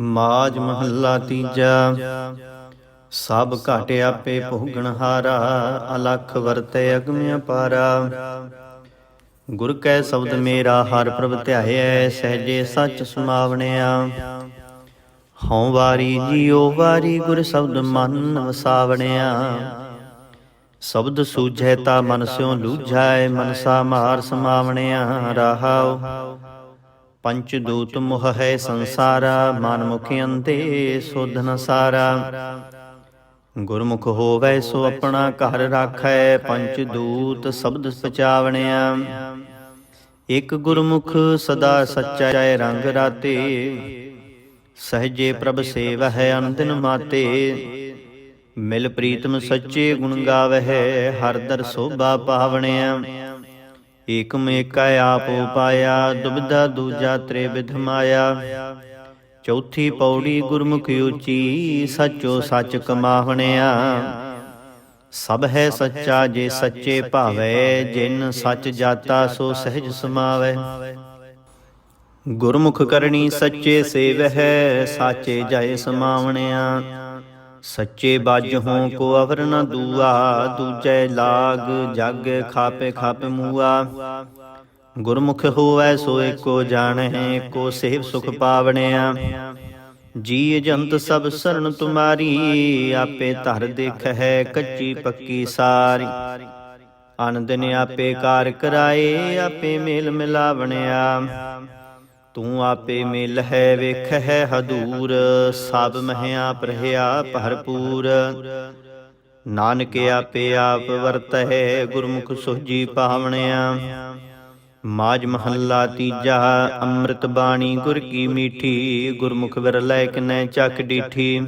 ਮਾਜ ਮਹੱਲਾ ਤੀਜਾ। ਸਭ ਘਟ ਆਪੇ ਭੋਗਣ ਹਾਰਾ, ਅਲਖ ਵਰਤੈ ਅਗਮਿ ਅਪਾਰਾ ਗੁਰ ਕੈ ਸ਼ਬਦ ਮੇਰਾ, ਹਰ ਪ੍ਰਭ ਧਿਆਇਐ ਸਹਜੇ ਸੱਚ ਸਮਾਵਣਿਆ। ਹਉ ਵਾਰੀ ਜੀਉ, ਵਾਰੀ ਗੁਰ ਸ਼ਬਦ ਮਨ ਵਸਾਵਣਿਆ। ਸ਼ਬਦ ਸੂਝੈ ਤਾ ਮਨ ਸਿਉ ਲੂਝੈ ਮਨਸਾ ਮਾਰ ਸਮਾਵਣਿਆ। ਰਹਾਉ ਪੰਚ ਦੂਤ ਮੁਹ ਹੈ ਸੰਸਾਰਾ ਮਨ ਮੁਖ ਅੰਤੇ ਸੋਧਨ ਸਾਰਾ। ਗੁਰਮੁਖ ਹੋਵੈ ਸੋ ਆਪਣਾ ਘਰ ਰਾਖੈ ਪੰਚ ਦੂਤ ਸ਼ਬਦ ਸਚਾਵਣਿਆ ਇਕ ਗੁਰਮੁਖ ਸਦਾ ਸੱਚਾ ਰੰਗ ਰਾਤੇ। ਸਹਜੇ ਪ੍ਰਭ ਸੇਵ ਹੈ ਅਨੰਦਨ ਮਾਤੇ। ਮਿਲ ਪ੍ਰੀਤਮ ਸੱਚੇ ਗੁਣ ਗਾਵਹਿ ਹਰ ਦਰ ਸੋਭਾ ਪਾਵਣਿਆ। ਏਕਮ ਏਕਾ ਆਪ ਉਪਾਇਆ, ਦੁਬਿਧਾ ਦੂਜਾ ਤ੍ਰੇ ਮਾਇਆ। ਚੌਥੀ ਪੌੜੀ ਗੁਰਮੁਖ ਉਚੀ, ਸੱਚੋ ਸੱਚ ਕਮਾਵਣਿਆ। ਸਭ ਹੈ ਸੱਚਾ ਜੇ ਸੱਚੇ ਭਾਵੈ, ਜਿਨ ਸੱਚ ਜਾਤਾ ਸੋ ਸਹਿਜ ਸਮਾਵੈ। ਗੁਰਮੁਖ ਕਰਨੀ ਸੱਚੇ ਸੇਵ ਹੈ ਸਾਚੇ ਜਾਏ ਸਮਾਵਣਿਆ। ਸੱਚੇ ਬਾਜ ਹੋਂ ਕੋ ਅਵਰ ਨ ਦੂਆ ਦੂਜੈ ਲਾਗ ਜਗ ਖਾਪੇ ਖਾਪੇ ਮੂਆ। ਗੁਰਮੁਖ ਹੋਵੈ ਸੋ ਏਕੋ ਜਾਣੈ ਕੋ ਸੇਵ ਸੁਖ ਪਾਵਣਿਆ। ਜੀ ਜੰਤ ਸਭ ਸਰਣ ਤੁਮਾਰੀ ਆਪੇ ਧਰ ਦੇਖ ਹੈ ਕੱਚੀ ਪੱਕੀ ਸਾਰੀ। ਆਨੰਦ ਨੇ ਆਪੇ ਕਾਰ ਕਰਾਏ ਆਪੇ ਮੇਲ ਮਿਲਾਵਣਿਆ। ਤੂੰ ਆਪੇ ਮਿਲ ਹੈ, ਵੇਖ ਹੈ ਹਦੂਰ। ਸਭ ਮਹਿ ਆਪ ਰਹਿਆ ਭਰਪੂਰ। ਨਾਨਕ ਆਪੇ ਆਪ ਵਰਤਹਿ ਗੁਰਮੁਖ ਸੁਜੀ ਪਾਵਣਿਆ। ਮਾਜ ਮਹੱਲਾ ਤੀਜਾ, ਅੰਮ੍ਰਿਤ ਬਾਣੀ ਗੁਰ ਕੀ ਮੀਠੀ। ਗੁਰਮੁਖ ਵਿਰਲੇ ਕਿਨੈ ਚੱਕ ਡੀਠੀ।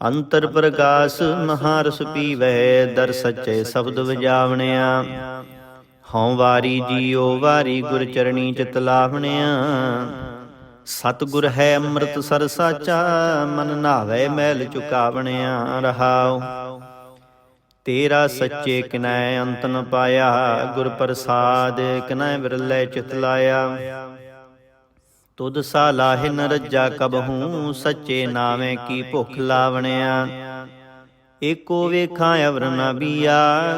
ਅੰਤਰ ਪ੍ਰਕਾਸ਼ ਮਹਾਰਸ ਪੀਵੈ, ਦਰ ਸੱਚੇ ਸ਼ਬਦ ਵਜਾਵਣਿਆ। ਹਉ ਵਾਰੀ ਜੀਉ ਵਾਰੀ ਗੁਰ ਚਰਣੀ ਚਿਤ ਲਾਵਣਿਆ ਸਤਿਗੁਰ ਹੈ ਅੰਮ੍ਰਿਤ ਸਰ ਸਾਚਾ ਮਨ ਨਾਵੇ ਮਹਿਲ ਚੁਕਾਵਣਿਆ, ਰਹਾਉ। ਤੇਰਾ ਸੱਚੇ ਕਿਨੈ ਅੰਤ ਨ ਪਾਇਆ, ਗੁਰ ਪ੍ਰਸਾਦ ਕਿਨੈ ਵਿਰਲੇ ਚਿਤ ਲਾਇਆ। ਤੁਧ ਸਾ ਲਾਹਿ ਨ ਰੱਜਾ ਕਬਹੂ, ਸੱਚੇ ਨਾਵੇਂ ਕੀ ਭੁਖ ਲਾਵਣਿਆ। ਏਕੋ ਵੇਖਾਂ ਅਵਰ ਨ ਬੀਆ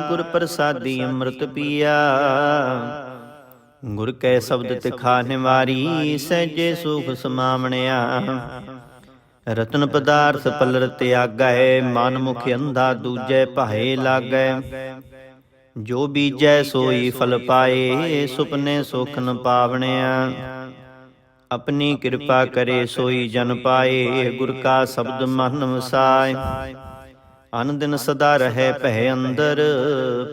ਗੁਰ ਪ੍ਰਸਾਦੀ ਅੰਮ੍ਰਿਤ ਪੀਆ। ਗੁਰ ਕੈ ਸ਼ਬਦ ਤਿਖਾ ਨਿਵਾਰੀ, ਸਹਿਜੇ ਸੁਖ ਸਮਾਵਣਿਆ। ਰਤਨ ਪਦਾਰਥ ਪਲਰ ਤਿਆਗੈ ਮਨ ਮੁਖ ਅੰਧਾ ਦੂਜੈ ਭਾਏ ਲਾਗੈ। ਜੋ ਬੀਜੈ ਸੋਈ ਫਲ ਪਾਏ, ਸੁਪਨੇ ਸੁਖ ਨ ਪਾਵਣਿਆ। ਆਪਣੀ ਕਿਰਪਾ ਕਰੇ ਸੋਈ ਜਨ ਪਾਏ, ਗੁਰ ਕਾ ਸ਼ਬਦ ਮਨ ਵਸਾਏ। ਅਨ ਦਿਨ ਸਦਾ ਰਹੇ ਭੈ ਅੰਦਰ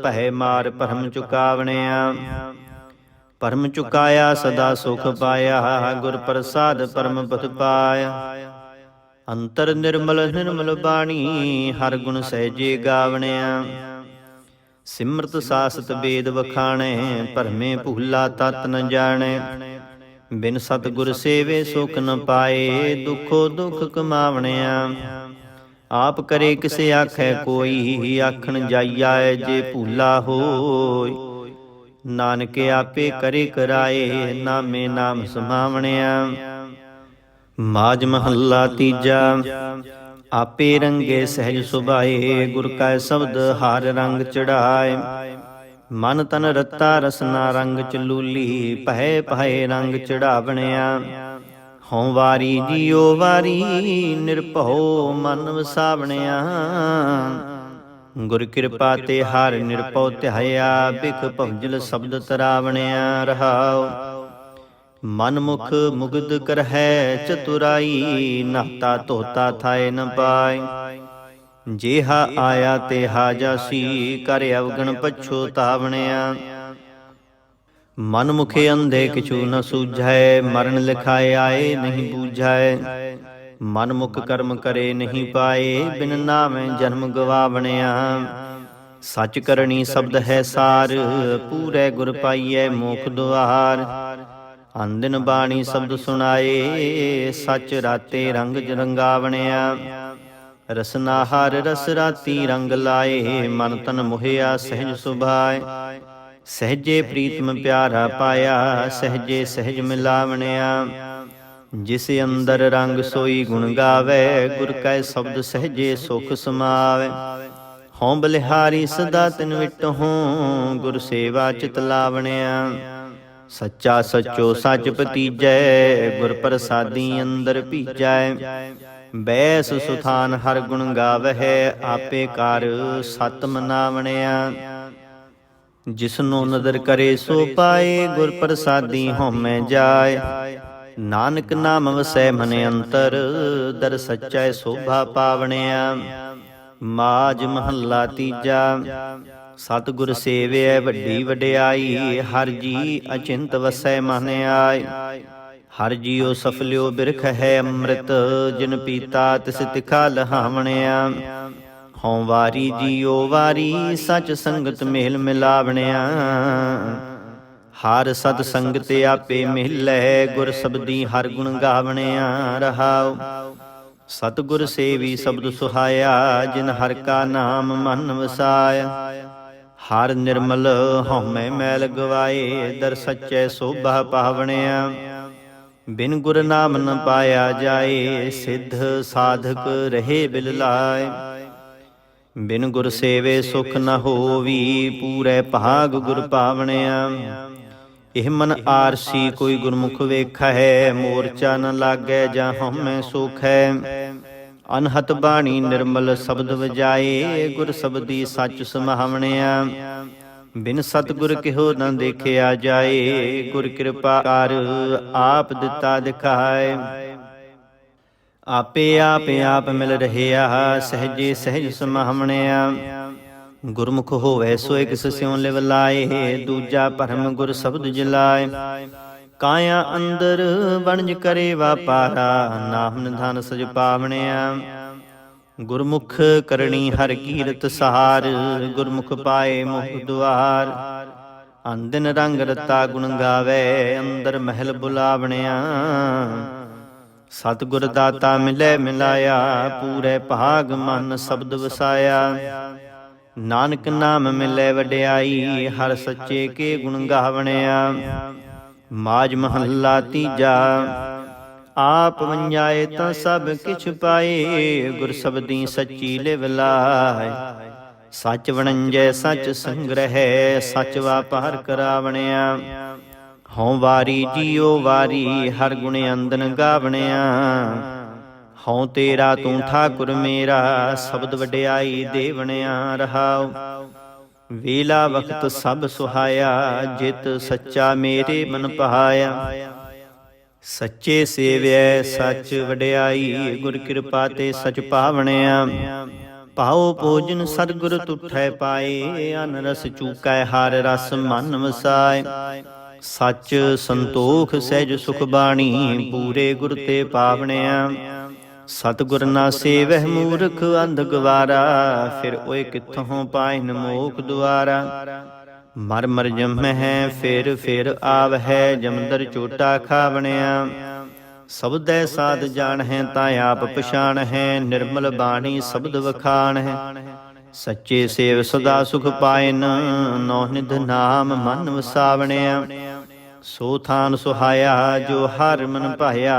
ਭੈ ਮਾਰ ਭਰਮ ਚੁਕਾਵਣਿਆ। ਪਰਮ ਚੁਕਾਇਆ, ਸਦਾ ਸੁਖ ਪਾਇਆ, ਗੁਰ ਪ੍ਰਸਾਦ ਪਰਮ ਪਦ ਪਾਇਆ। ਅੰਤਰ ਨਿਰਮਲ ਨਿਰਮਲ ਬਾਣੀ, ਹਰ ਗੁਣ ਸਹਿਜੇ ਗਾਵਣਿਆ। ਸਿਮਰਤ ਸਾਸਤ ਵੇਦ ਵਖਾਣੇ, ਭਰਮੇ ਭੂਲਾ ਤਤ ਨ ਜਾਣੇ। ਬਿਨ ਸਤਗੁਰ ਸੇਵੇ ਸੁਖ ਨ ਪਾਏ, ਦੁਖੋ ਦੁਖ ਕਮਾਵਣਿਆ। ਆਪ ਕਰੇ ਕਿਸੇ ਆਖੈ ਕੋਈ, ਹੀ ਆਖਣ ਜਾਈਆ ਜੇ ਭੂਲਾ ਹੋਈ। ਨਾਨਕ ਆਪੇ ਕਰੇ ਕਰਾਏ, ਨਾਮੇ ਨਾਮ ਸਮਾਵਣਿਆ। ਮਾਜ ਮਹੱਲਾ ਤੀਜਾ, ਆਪੇ ਰੰਗੇ ਸਹਿਜ ਸੁਭਾਏ, ਗੁਰ ਕਾ ਸ਼ਬਦ ਹਰ ਰੰਗ ਚੜਾਏ। ਮਨ ਤਨ ਰਤਾ ਰਸਨਾ ਰੰਗ ਚਲੂਲੀ ਪਹਿ ਪਹਿ ਰੰਗ ਚੜਾਵਣਿਆ। ਹਉ ਵਾਰੀ ਜੀਉ ਵਾਰੀ ਨਿਰਭਉ ਮਨ ਵਸਾਵਣਿਆ ਗੁਰ ਕਿਰਪਾ ਤੇ ਹਰ ਨਿਰਭਉ ਧਿਆਇਆ ਬਿਖ ਭੰਜਲ ਸ਼ਬਦ ਤਰਾਵਣਿਆ ਰਹਾਉ। ਮਨ ਮੁਖ ਮੁਗਦ ਕਰਹਿ ਚਤੁਰਾਈ ਨਾਤਾ ਧੋਤਾ ਥਾਏ ਨ ਪਾਏ। ਜੇਹਾ ਆਇਆ ਤੇ ਹਾ ਜਾਸੀ ਕਰ ਅਵਗਣ ਪਛੋਤਾਵਣਿਆ ਮਨ ਮੁਖੇ ਅੰਧੇ ਕਿਛੂ ਨ ਸੂਝੈ, ਮਰਨ ਲਿਖਾਏ ਆਏ ਨਹੀਂ ਬੂਝੈ। ਮਨ ਮੁਖ ਕਰਮ ਕਰੇ ਨਹੀਂ ਪਾਏ, ਬਿਨ ਨਾਮੈ ਜਨਮ ਗਵਾਵਣਿਆ। ਸੱਚ ਕਰਨੀ ਸ਼ਬਦ ਹੈ ਸਾਰ, ਪੂਰੇ ਗੁਰ ਪਾਈਐ ਮੋਖ ਦੁਆਰ। ਅੰਦਨ ਬਾਣੀ ਸ਼ਬਦ ਸੁਣਾਏ, ਸੱਚ ਰਾਤੇ ਰੰਗ ਜਰੰਗਾਵਣਿਆ ਰਸਨਾ ਹਰ ਰਸ ਰਾਤੀ ਰੰਗ ਲਾਏ, ਮਨ ਤਨ ਮੁਹਿਆ ਸਹਿਜ ਸੁਭਾਏ। ਸਹਜੇ ਪ੍ਰੀਤਮ ਪਿਆਰਾ ਪਾਇਆ ਸਹਜੇ ਸਹਿਜ ਮਿਲਾਵਣਿਆ। ਜਿਸ ਅੰਦਰ ਰੰਗ ਸੋਈ ਗੁਣ ਗਾਵੇ ਗੁਰ ਕੈ ਸ਼ਬਦ ਸਹਜੇ ਸੁਖ ਸਮਾਵੇ। ਹਉ ਬਲਿਹਾਰੀ ਸਦਾ ਤਿਨ ਵਿਟਹੁ ਗੁਰ ਸੇਵਾ ਚਿਤ ਲਾਵਣਿਆ। ਸੱਚਾ ਸੱਚੋ ਸੱਚ ਪਤੀਜੈ ਗੁਰ ਪ੍ਰਸਾਦੀ ਅੰਦਰ ਭੀਜੈ। ਬੈਸ ਸੁਥਾਨ ਹਰ ਗੁਣ ਗਾਵਹਿ ਆਪੇ ਕਰ ਸਤ ਮਨਾਵਣਿਆ। ਜਿਸ ਨੂੰ ਨਦਰ ਕਰੇ ਸੋ ਪਾਏ, ਗੁਰ ਪ੍ਰਸਾਦੀ ਹਉਮੈ ਜਾਏ। ਨਾਨਕ ਨਾਮ ਵਸੈ ਮਨ ਅੰਤਰ, ਦਰ ਸੱਚੈ ਸੋਭਾ ਪਾਵਣਿਆ। ਮਾਜ ਮਹੱਲਾ ਤੀਜਾ, ਸਤਿਗੁਰ ਸੇਵਿਐ, ਵੱਡੀ ਵਡਿਆਈ, ਹਰ ਜੀ ਅਚਿੰਤ ਵਸੈ ਮਨ ਆਏ। ਹਰ ਜੀਉ ਸਫਲਿਓ ਬਿਰਖ ਹੈ ਅੰਮ੍ਰਿਤ, ਜਿਨ ਪੀਤਾ ਤਿਸ ਤਿਖਾ ਲਹਾਵਣਿਆ। ਹਉ ਵਾਰੀ ਜੀਉ ਵਾਰੀ, ਸਚ ਸੰਗਤ ਮਿਲ ਮਿਲਾਵਣਿਆ। ਹਰ ਸਤ ਸੰਗਤ ਆਪੇ ਮਿਲੈ, ਗੁਰ ਸਬਦੀ ਹਰ ਗੁਣ ਗਾਵਣਿਆ। ਰਹਾਉ, ਸਤਿਗੁਰ ਸੇਵੀ ਸ਼ਬਦ ਸੁਹਾਇਆ, ਜਿਨ ਹਰ ਕਾ ਨਾਮ ਮਨ ਵਸਾਇਆ। ਹਰ ਨਿਰਮਲ ਹਉਮੈ ਮੈਲ ਗਵਾਏ, ਦਰ ਸੱਚੇ ਸੋਭਾ ਪਾਵਣਿਆ। ਬਿਨ ਗੁਰ ਨਾਮ ਨ ਪਾਇਆ ਜਾਏ, ਸਿੱਧ ਸਾਧਕ ਰਹੇ ਬਿਲ ਲਾਏ। ਬਿਨ ਗੁਰ ਸੇਵੇ ਸੁਖ ਨ ਹੋਵੀ, ਪੂਰੇ ਭਾਗ ਗੁਰ ਪਾਵਣਿਆ। ਇਹ ਮਨ ਆਰਸੀ ਕੋਈ ਗੁਰਮੁਖ ਵੇਖੈ, ਮੋਰਚਾ ਨ ਲਾਗੈ ਜਾਂ ਹਉਮੈ ਸੁਖ। ਹੈ ਅਨਹਤ ਬਾਣੀ ਨਿਰਮਲ ਸ਼ਬਦ ਵਜਾਏ, ਗੁਰ ਸਬਦੀ ਸੱਚ ਸਮਾਵਣਿਆ। ਬਿਨ ਸਤਗੁਰ ਕਿਹੋ ਨ ਦੇਖਿਆ ਜਾਏ, ਗੁਰ ਕਿਰਪਾ ਕਰ ਆਪ ਦਿੱਤਾ ਦਿਖਾਏ। ਆਪੇ ਆਪੇ ਆਪ ਮਿਲ ਰਹਿਆ, ਸਹਜੇ ਸਹਿਜ ਸਮਾਵਣਿਆ ਗੁਰਮੁਖ ਹੋਵੇ ਸੋਇ ਕਿਸ ਸਿਉ ਲਿਵ ਲਾਏ, ਦੂਜਾ ਭਰਮ ਗੁਰ ਸ਼ਬਦ ਜਲਾਏ। ਕਾਇਆ ਅੰਦਰ ਵਣਜ ਕਰੇ ਵਾਪਾਰਾ ਨਾਮ ਨਿਧਾਨ ਸਜ ਪਾਵਣਿਆ। ਗੁਰਮੁਖ ਕਰਣੀ ਹਰ ਕੀਰਤ ਸਹਾਰ, ਗੁਰਮੁਖ ਪਾਏ ਮੁਖ ਦੁਆਰ। ਅੰਦਨ ਰੰਗ ਰਤਾ ਗੁਣ ਗਾਵੇ, ਅੰਦਰ ਮਹਿਲ ਬੁਲਾਵਣਿਆ। ਸਤਿਗੁਰ ਦਾਤਾ ਮਿਲੇ ਮਿਲਾਇਆ, ਪੂਰੇ ਭਾਗ ਮਨ ਸ਼ਬਦ ਵਸਾਇਆ। ਨਾਨਕ ਨਾਮ ਮਿਲੇ ਵਡਿਆਈ, ਹਰ ਸੱਚੇ ਕੇ ਗੁਣ ਗਾਵਣਿਆ। ਮਾਜ ਮਹੱਲਾ ਤੀਜਾ, ਆਪ ਵੰਜਾਏ ਤਾਂ ਸਭ ਕਿਛ ਪਾਏ, ਗੁਰ ਸਬਦੀ ਸੱਚੀ ਲਿਵ ਲਾਏ ਸੱਚ ਵਣੰਜੈ, ਸੱਚ ਸੰਗ੍ਰਹਿ, ਸੱਚ ਵਾਪਾਰ ਕਰਾਵਣਿਆ। ਹਉ ਵਾਰੀ ਜੀਉ ਵਾਰੀ, ਹਰ ਗੁਣ ਅੰਦਨ ਗਾਵਣਿਆ। ਹਉ ਤੇਰਾ ਤੂੰ ਠਾਕੁਰ ਮੇਰਾ, ਸ਼ਬਦ ਵਡਿਆਈ ਦੇਵਣਿਆ ਰਹਾਉ। ਵੇਲਾ ਵਕਤ ਸਭ ਸੁਹਾਇਆ, ਜਿਤ ਸੱਚਾ ਮੇਰੇ ਮਨ ਪਹਾਇਆ। ਸੱਚੇ ਸੇਵਿਐ, ਸੱਚ ਵਡਿਆਈ, ਗੁਰ ਕਿਰਪਾ ਤੇ ਸਚ ਪਾਵਣਿਆ। ਪਾਉ ਭੋਜਨ ਸਤਿਗੁਰ ਤੁਠੈ ਪਾਏ ਅਨ ਰਸ ਚੂਕੈ, ਹਰ ਰਸ ਮਨ ਵਸਾਏ। ਸੱਚ ਸੰਤੋਖ ਸਹਿਜ ਸੁਖ ਬਾਣੀ ਪੂਰੇ ਗੁਰ ਤੇ ਪਾਵਣਿਆ। ਸਤਿਗੁਰ ਨਾ ਸੇਵਹਿ ਮੂਰਖ ਅੰਧ ਗਵਾਰਾ, ਫਿਰ ਓਏ ਕਿੱਥੋਂ ਪਾਇਨ ਮੋਖ ਦੁਆਰਾ। ਮਰ ਮਰ ਜੰਮਹਿ, ਫਿਰ ਫਿਰ ਆਵਹਿ, ਜਮਦਰ ਚੋਟਾ ਖਾਵਣਿਆ। ਸਬਦੈ ਸਾਧ ਜਾਣ ਹੈ ਤਾਂ ਆਪ ਪਛਾਣ ਹੈ ਨਿਰਮਲ ਬਾਣੀ ਸ਼ਬਦ ਵਖਾਣ ਹੈ ਸੱਚੇ ਸੇਵ ਸਦਾ ਸੁਖ ਪਾਇਨ, ਨੌ ਨਿਧ ਨਾਮ ਮਨ ਵਸਾਵਣਿਆ। ਸੋ ਥਾਨ ਸੁਹਾਇਆ, ਜੋ ਹਰ ਮਨ ਭਾਇਆ।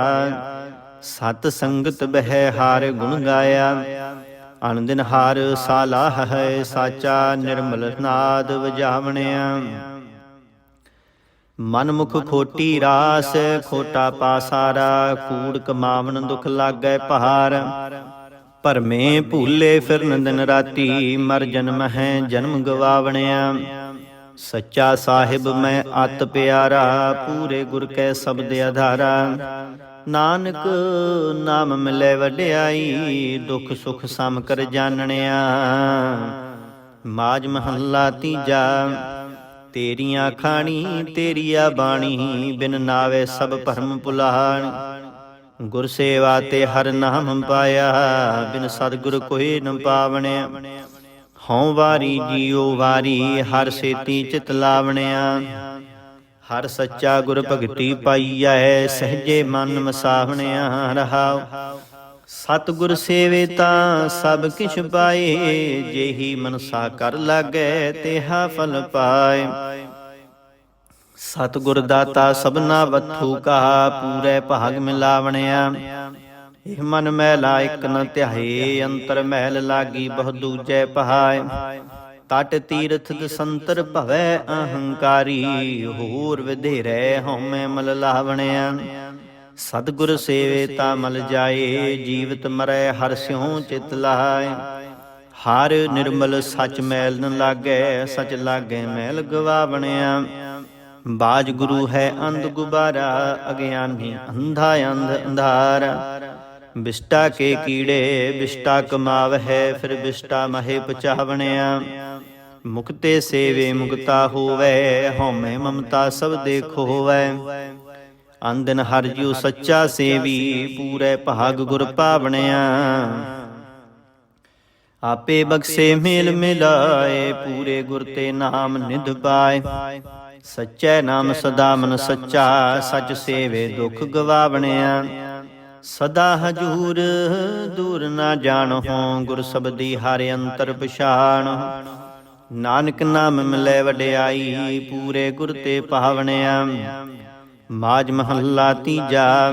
ਸਤ ਸੰਗਤ ਬਹਿ ਹਾਰ ਗੁਣ ਗਾਇਆ। ਅਨੰਦਿਨ ਹਾਰ ਸਾਲਾਹ ਹੈ, ਸਾਚਾ ਨਿਰਮਲ ਨਾਦ ਵਜਾਵਣਿਆ। ਮਨ ਮੁਖ ਖੋਟੀ ਰਾਸ, ਖੋਟਾ ਪਾਸਾਰਾ, ਕੂੜ ਕਮਾਵਨ ਦੁਖ ਲਾਗੈ ਭਾਰ ਭਰਮੇ ਭੂਲੇ ਫਿਰਨ ਦਿਨ ਰਾਤੀ, ਮਰ ਜਨਮ ਹੈ ਜਨਮ ਗਵਾਵਣਿਆ। ਸੱਚਾ ਸਾਹਿਬ ਮੈਂ ਅਤ ਪਿਆਰਾ, ਪੂਰੇ ਗੁਰ ਕੈ ਸ਼ਬਦ ਆਧਾਰਾ। ਨਾਨਕ ਨਾਮ ਮਿਲੇ ਵਡਿਆਈ, ਦੁਖ ਸੁਖ ਸਮ ਕਰ ਜਾਣਣਿਆ ਮਾਜ ਮਹੱਲਾ ਤੀਜਾ, ਤੇਰੀਆਂ ਖਾਣੀ ਤੇਰੀਆ ਬਾਣੀ, ਬਿਨ ਨਾਵੇ ਸਭ ਭਰਮ ਭੁਲਾਣ ਗੁਰ ਸੇਵਾ ਤੇ ਹਰ ਨਾਮ ਪਾਇਆ, ਬਿਨ ਸਤਿਗੁਰ ਕੋਈ ਨ ਪਾਵਣਿਆ। ਹਉ ਵਾਰੀ ਜੀਉ ਵਾਰੀ ਹਰ ਸੇਤੀ ਚਿਤ ਲਾਵਣਿਆ। ਹਰ ਸੱਚਾ ਗੁਰ ਭਗਤੀ ਪਾਈਐ ਸਹਜੇ ਮਨ ਮਸਾਵਣਿਆ ਰਹਾਉ ਸਤਿਗੁਰ ਸੇਵੇ ਤਾਂ ਸਭ ਕਿਛ ਪਾਏ ਜਿਹੀ ਮਨਸਾ ਕਰ ਲਾਗੈ ਤੇਹਾ ਫਲ ਪਾਏ। ਸਤਿਗੁਰ ਦਾਤਾ ਸਭਨਾ ਵਥੂ ਕਹਾ ਪੂਰੇ ਭਾਗ ਮਿਲਾਵਣਿਆ। ਇਹ ਮਨ ਮਹਿਲਾ ਇਕ ਨ ਧਿਆਏ ਅੰਤਰ ਮਹਿਲ ਲਾਗੀ ਬਹੁ ਦੂਜੈ ਪਹਾਏ। ਤਟ ਤੀਰਥ ਦਸੰਤਰ ਭਵੈ ਅਹੰਕਾਰੀ, ਹੋਰ ਵਿਧੇਰੈ ਹਉਮੈ ਮਲ ਲਾਵਣਿਆ। ਸਤਿਗੁਰ ਸੇਵੇ ਤਾ ਮਲ ਜਾਏ, ਜੀਵਤ ਮਰੈ ਹਰਿ ਸਿਉ ਚਿਤ ਲਾਏ। ਹਰ ਨਿਰਮਲ ਸਚ ਮੈਲ ਨ ਲਾਗੈ, ਸਚ ਲਾਗੈ ਮੈਲ ਗਵਾਵਣਿਆ। ਬਾਜ ਗੁਰੂ ਹੈ ਅੰਧ ਗੁਬਾਰਾ, ਅਗਿਆਨੀ ਅੰਧਾ ਅੰਧ ਅੰਧਾਰਾ। ਬਿਸ਼ਟਾ ਕੇ ਕੀੜੇ, ਬਿਸ਼ਟਾ ਕਮਾਵ ਹੈ, ਫਿਰ ਬਿਸ਼ਟਾ ਮਹੇ ਪਚਾਵਣਿਆ। ਮੁਕਤੇ ਸੇਵੇ ਮੁਕਤਾ ਹੋਵੇ, ਹਉਮੈ ਮਮਤਾ ਸਭ ਦੇਖੋ ਹੋਵੇ। ਅੰਦਨ ਹਰ ਜੂ ਸੱਚਾ ਸੇਵੀ, ਪੂਰੇ ਭਾਗ ਗੁਰ ਪਾਵਣਿਆ। ਆਪੇ ਬਖਸ਼ੇ ਮੇਲ ਮਿਲਾਏ, ਪੂਰੇ ਗੁਰ ਤੇ ਨਾਮ ਨਿਧ ਪਾਏ। ਸੱਚੇ ਨਾਮ ਸਦਾ ਮਨ ਸੱਚਾ, ਸਚ ਸੇਵੇ ਦੁਖ ਗਵਾਵਣਿਆ। ਸਦਾ ਹਜੂਰ, ਦੂਰ ਨਾ ਜਾਣੋ ਗੁਰ ਸਬਦੀ ਹਰ ਅੰਤਰ ਪਛਾਣ। ਨਾਨਕ ਨਾਮ ਮਿਲੇ ਵਡਿਆਈ, ਪੂਰੇ ਗੁਰ ਤੇ ਪਾਵਣਿਆ। ਮਾਜ ਮਹੱਲਾ ਤੀਜਾ,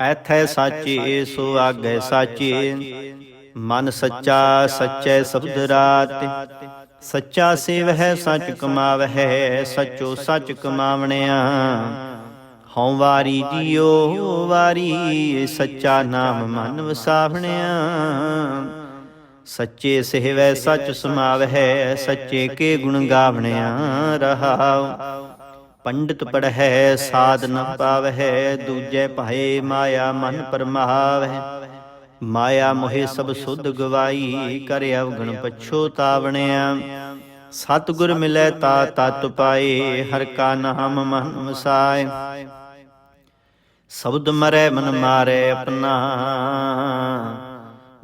ਐਥੈ ਸਾਚੇ, ਸੋ ਆਗੇ ਸਾਚੇ। ਮਨ ਸੱਚਾ, ਸੱਚੇ ਸ਼ਬਦ ਰਾਤ। ਸੱਚਾ ਸੇਵ ਹੈ ਸੱਚ ਕਮਾਵ ਹੈ ਸੱਚੋ ਸੱਚ ਕਮਾਵਣਿਆ। ਹਉ ਵਾਰੀ ਜੀਓ ਵਾਰੀ ਸੱਚਾ ਨਾਮ ਮਨ ਵਸਾਵਣਿਆ। ਸੱਚੇ ਸੇਵੈ ਸੱਚ ਸਮਾਵਹਿ ਸੱਚੇ ਕੇ ਗੁਣ ਗਾਵਣਿਆ ਰਹਾਉ। ਪੰਡਿਤ ਪੜਹਿ ਸਾਧ ਨ ਪਾਵਹਿ ਦੂਜੇ ਭਾਏ ਮਾਇਆ ਮਨ ਪਰਮਾਵਹਿ। ਮਾਇਆ ਮੋਹਿ ਸਭ ਸੁਧ ਗਵਾਈ ਕਰ ਅਵਗਣ ਪਛੋਤਾਵਣਿਆ ਸਤਿਗੁਰ ਮਿਲੈ ਤਾ ਤਤ ਪਾਏ ਹਰ ਕਾ ਨਾਮ ਮਨ ਵਸਾਏ। ਸ਼ਬਦ ਮਰੈ ਮਨ ਮਾਰੈ ਆਪਣਾ।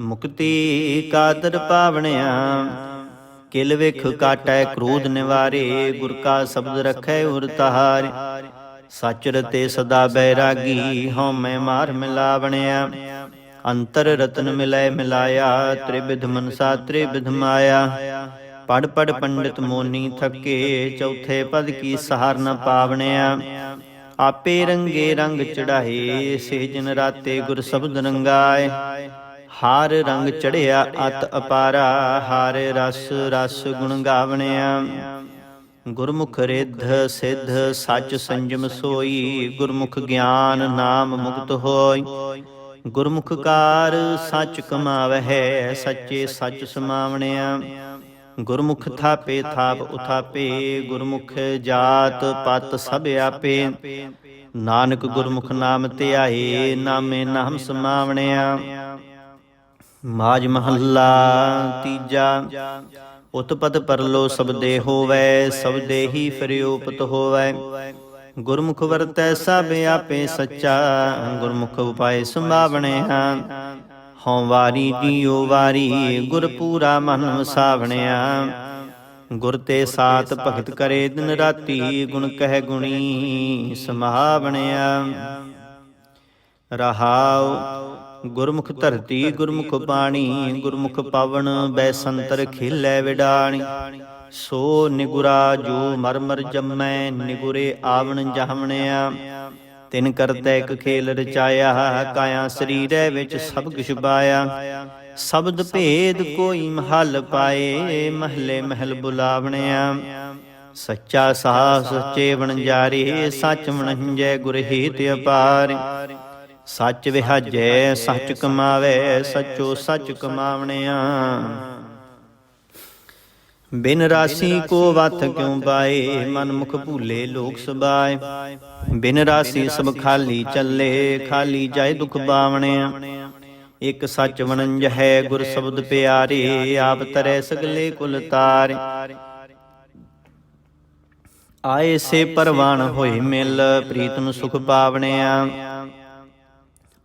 ਮੁਕਤੀ ਕਾਦਰ ਪਾਵਣਿਆ। ਕਿਲ ਵੇਖ ਕਾਟੈ ਕ੍ਰੋਧ ਨਿਵਾਰੇ। ਗੁਰ ਕਾ ਸ਼ਬਦ ਰਖੈ ਉਰ ਤਹਾਰ। ਸਚ ਰਤੇ ਸਦਾ ਬੈਰਾਗੀ ਹਉ ਮੈਂ ਮਾਰ ਮਿਲਾਵਣਿਆ। ਅੰਤਰ ਰਤਨ ਮਿਲੈ ਮਿਲਾਇਆ। ਤ੍ਰਿਵਿਧ ਮਨਸਾ ਤ੍ਰਿਵਿਧ ਮਾਇਆ। ਪੜ ਪੜ ਪੰਡਿਤ ਮੋਨੀ ਥੱਕੇ। ਚੌਥੇ ਪਦ ਕੀ ਸਹਾਰ ਨ ਪਾਵਣਿਆ। ਆਪੇ ਰੰਗੇ ਰੰਗ ਚੜਾਏ ਸੇਜਨ ਰਾਤੇ ਗੁਰ ਸ਼ਬਦ ਰੰਗਾਏ। ਹਾਰ ਰੰਗ ਚੜਿਆ, ਅਤ ਅਪਾਰਾ, ਹਾਰ ਰਸ ਰਸ ਗੁਣ ਗਾਵਣਿਆ। ਗੁਰਮੁਖ ਰਿੱਧ, ਸਿੱਧ, ਸੱਚ ਸੰਜਮ ਸੋਈ, ਗੁਰਮੁਖ ਗਿਆਨ ਨਾਮ ਮੁਕਤ ਹੋਈ। ਗੁਰਮੁਖ ਕਾਰ ਸੱਚ ਕਮਾਵਹਿ, ਸੱਚੇ ਸੱਚ ਸਮਾਵਣਿਆ। ਗੁਰਮੁਖ ਥਾਪੇ ਥਾਪ ਉਥਾਪੇ, ਗੁਰਮੁਖ ਜਾਤ ਪਤ ਸਭ ਆਪੇ। ਨਾਨਕ ਗੁਰਮੁਖ ਨਾਮ ਧਿਆਏ, ਨਾਮੇ ਨਾਮ ਸਮਾਵਣਿਆ। ਮਾਜ ਮਹੱਲਾ ਤੀਜਾ, ਉਤਪਤ ਪਰਲੋ ਸਬਦੇ ਹੋਵੇ, ਸਬਦੇ ਹੀ ਫਰਿਓਪਤ ਹੋਵੇ। ਗੁਰਮੁਖ ਵਰਤੈ ਸਭ ਆਪੇ ਸੱਚਾ, ਗੁਰਮੁਖ ਉਪਾਏ ਸੰਭਾਵਣਿਆ ਹਉ ਵਾਰੀ ਜੀਉ ਵਾਰੀ ਗੁਰ ਪੂਰਾ ਮਨ ਵਸਾਵਣਿਆ ਗੁਰ ਤੇ ਸਾਤ ਭਗਤ ਕਰੇ ਦਿਨ ਰਾਤੀ, ਗੁਣ ਕਹਿ ਗੁਣੀ ਸਮਾਵਣਿਆ। ਰਹਾਉ, ਗੁਰਮੁਖ ਧਰਤੀ, ਗੁਰਮੁਖ ਪਾਣੀ ਗੁਰਮੁਖ ਪਵਨ, ਬੈਸੰਤਰ ਖਿਲੈ ਵਿਡਾਣੀ। ਸੋ ਨਿਗੁਰਾ ਜੋ ਮਰਮਰ ਜੰਮੈ, ਨਿਗੁਰੇ ਆਵਣ ਜਾਵਣਿਆ। ਤਿਨ ਕਰਤੈ ਇੱਕ ਖੇਲ ਰਚਾਇਆ, ਕਾਇਆ ਸਰੀਰੈ ਵਿੱਚ ਸਭ ਕਿਛ ਪਾਇਆ ਸ਼ਬਦ ਭੇਦ ਕੋਈ ਮਹਲ ਪਾਏ, ਮਹਲੇ ਮਹਿਲ ਬੁਲਾਵਣਿਆ। ਸੱਚਾ ਸਾਹ ਸੱਚੇ ਵਣਜਾਰੇ, ਸੱਚ ਵਣੰਜੈ ਗੁਰ ਹੇਤ ਅਪਾਰ। ਸੱਚ ਵਿਹਾਜੈ, ਸੱਚ ਕਮਾਵੇ, ਸੱਚੋ ਸੱਚ ਕਮਾਵਣਿਆ। ਬਿਨ ਰਾਸੀ ਕੋ ਵਤ ਕਿਉ ਪਾਏ ਮਨ ਮੁਖ ਭੂਲੇ ਲੋਕ ਸਬਾਏ। ਬਿਨ ਰਾਸੀ ਸਭ ਖਾਲੀ ਚੱਲੇ ਖਾਲੀ ਜਾਏ ਦੁਖ ਬਾਵਣਿਆ। ਇਕ ਸੱਚ ਵਣੰਜ ਹੈ ਗੁਰ ਸ਼ਬਦ ਪਿਆਰੇ ਆਪ ਤਰੈ ਸਗਲੇ ਕੁਲ ਤਾਰੇ। ਆਏ ਸੇ ਪਰਵਾਨ ਹੋਏ ਮਿਲ ਪ੍ਰੀਤਮ ਸੁਖ ਪਾਵਣਿਆ।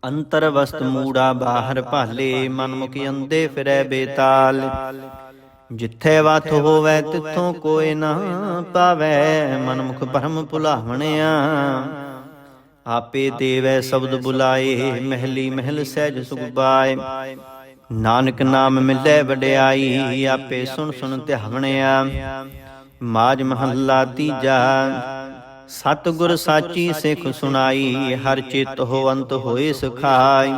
ਅੰਤਰ ਵਸਤ ਮੂੜਾ ਬਾਹਰ ਭਾਲੇ ਮਨ ਮੁਖ ਅੰਦੇ ਫਿਰੈ ਬੇਤਾਲ। ਜਿੱਥੇ ਵਤ ਹੋਵੇ, ਤਿੱਥੋਂ ਕੋਈ ਨਾ ਪਾਵੇ। ਮਨ ਭਰਮ ਭੁਲਾਵਣਿਆ। ਆਪੇ ਦੇਵੈ ਸ਼ਬਦ ਬੁਲਾਏ, ਮਹਿਲੀ ਮਹਿਲ ਸਹਿਜ ਸੁਖ ਪਾਏ। ਨਾਨਕ ਨਾਮ ਮਿਲੈ ਵਡਿਆਈ, ਆਪੇ ਸੁਣ ਸੁਣ ਧਿਆਵਣਿਆ। ਮਾਜ ਮਹੱਲਾ ਤੀਜਾ। ਸਤਿਗੁਰ ਸਾਚੀ ਸਿੱਖ ਸੁਣਾਈ, ਹਰ ਚਿਤ ਹੋ ਅੰਤ ਹੋਏ ਸਖਾਈ।